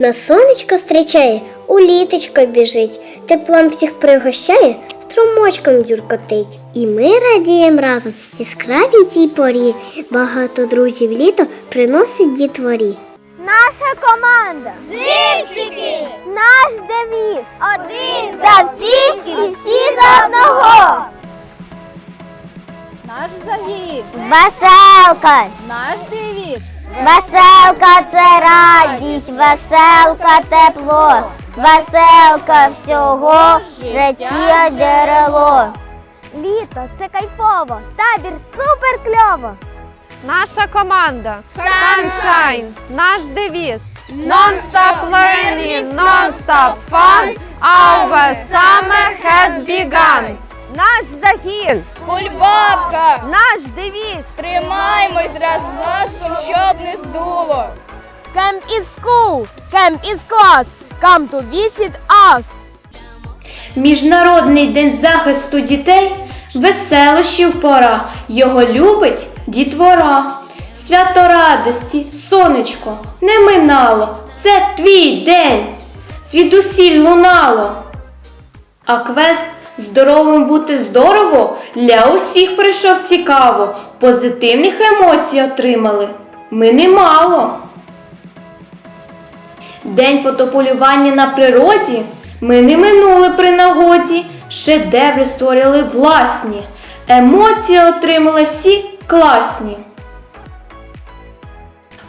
На сонечко зустрічає, у літочко біжить, теплом всіх пригощає, струмочком дзюркотить. І ми радіємо разом яскравій тій порі. Багато друзів літо приносить дітворі. Наша команда. Живчики. Наш девіз. Один за всіх і всі за одного. Наш загін, Веселка. наш девіз, Веселка це радість, веселка тепло, веселка всього життя джерело. Літо це кайфово, табір супер кльово. наша команда, Sunshine, наш девіз, Non-stop learning, non-stop fun, our summer has begun. Наш загін, Кульбабка! наш девіз, Тримаймось разом, щоб не здуло. Camp is cool, camp is class, come to visit us. Міжнародний день захисту дітей веселощів пора. Його любить дітвора. Свято радості, сонечко, не минало. Це твій день. Звідусіль лунало. А квест здоровим бути здорово для усіх прийшов цікаво. Позитивних емоцій отримали. Ми немало. День фотополювання на природі ми не минули при нагоді, шедеври створили власні, емоції отримали всі класні.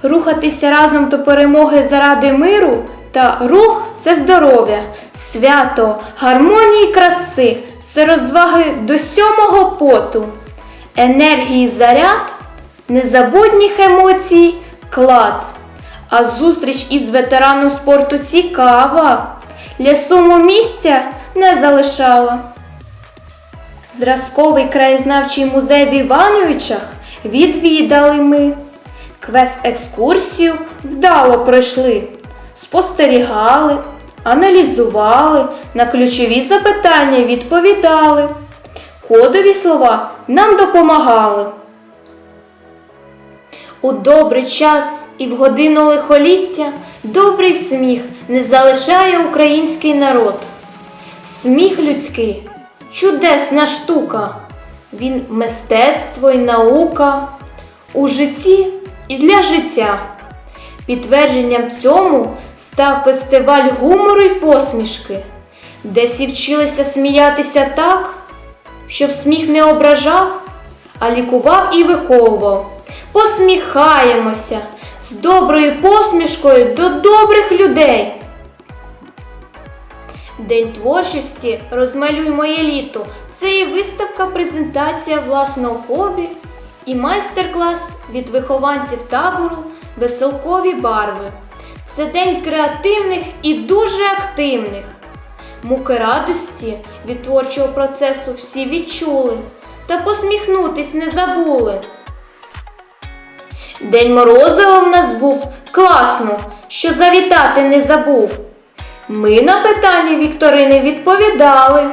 Рухатися разом до перемоги заради миру та рух це здоров'я, свято, гармонії краси, це розваги до сьомого поту, енергії заряд, незабутніх емоцій клад. А зустріч із ветераном спорту цікава. Для суму місця не залишала. Зразковий краєзнавчий музей в Івановичах відвідали ми. Квест-екскурсію вдало пройшли, спостерігали, аналізували, на ключові запитання відповідали. Кодові слова нам допомагали. У добрий час і в годину лихоліття добрий сміх не залишає український народ. Сміх людський чудесна штука, він мистецтво і наука у житті і для життя. Підтвердженням цьому став фестиваль гумору й посмішки, де всі вчилися сміятися так, щоб сміх не ображав, а лікував і виховував. Посміхаємося з доброю посмішкою до добрих людей. День творчості Розмалюй моє літо. Це і виставка, презентація власного хобі і майстер-клас від вихованців табору Веселкові барви. Це день креативних і дуже активних. Муки радості від творчого процесу всі відчули та посміхнутись не забули. День Морозова в нас був класно, що завітати не забув. Ми на питання Вікторини відповідали,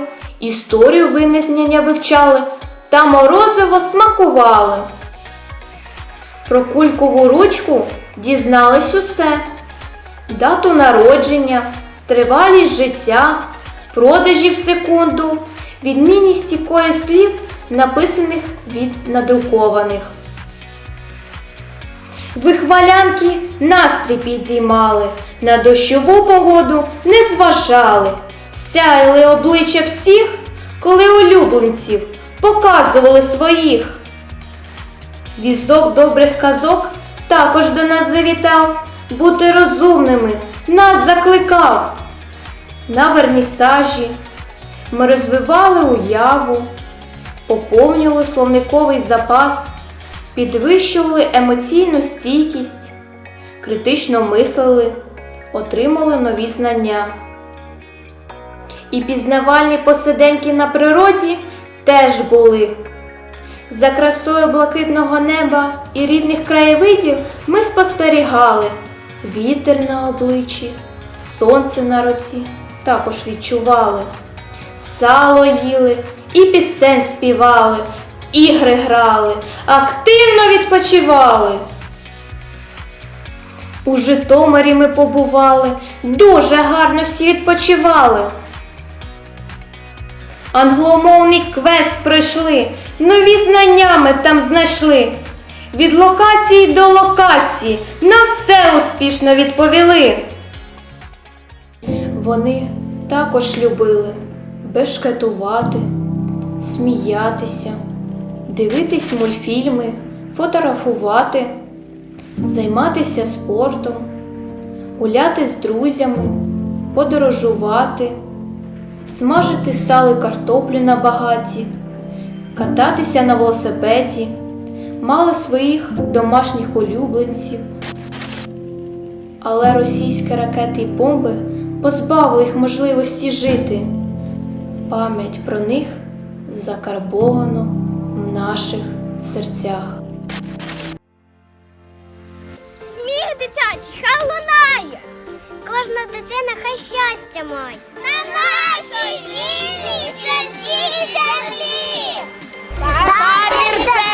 історію виникнення вивчали та морозиво смакували. Про кулькову ручку дізнались усе. Дату народження, тривалість життя, продажі в секунду, відмінність і користь слів, написаних від надрукованих. Вихвалянки настрій підіймали, на дощову погоду не зважали, сяяли обличчя всіх, коли улюбленців показували своїх. Візок добрих казок також до нас завітав, бути розумними нас закликав. На вернісажі ми розвивали уяву, поповнювали словниковий запас, підвищували емоційну стійкість, критично мислили, отримали нові знання. І пізнавальні посиденьки на природі теж були. За красою блакитного неба і рідних краєвидів ми спостерігали вітер на обличчі, сонце на руці також відчували. Сало їли і пісень співали, ігри грали, активно відпочивали. У Житомирі ми побували, дуже гарно всі відпочивали. Англомовний квест пройшли, нові знання ми там знайшли. Від локації до локації на все успішно відповіли. Вони також любили бешкетувати, сміятися, дивитись мультфільми, фотографувати, займатися спортом, гуляти з друзями, подорожувати, смажити сало й картоплю на багаті, кататися на велосипеді, мали своїх домашніх улюбленців. Але російські ракети й бомби позбавили їх можливості жити. Пам'ять про них закарбовано в наших серцях. Сміх дитячий, хай лунає. Кожна дитина хай щастя має. На нашій вільній землі. Це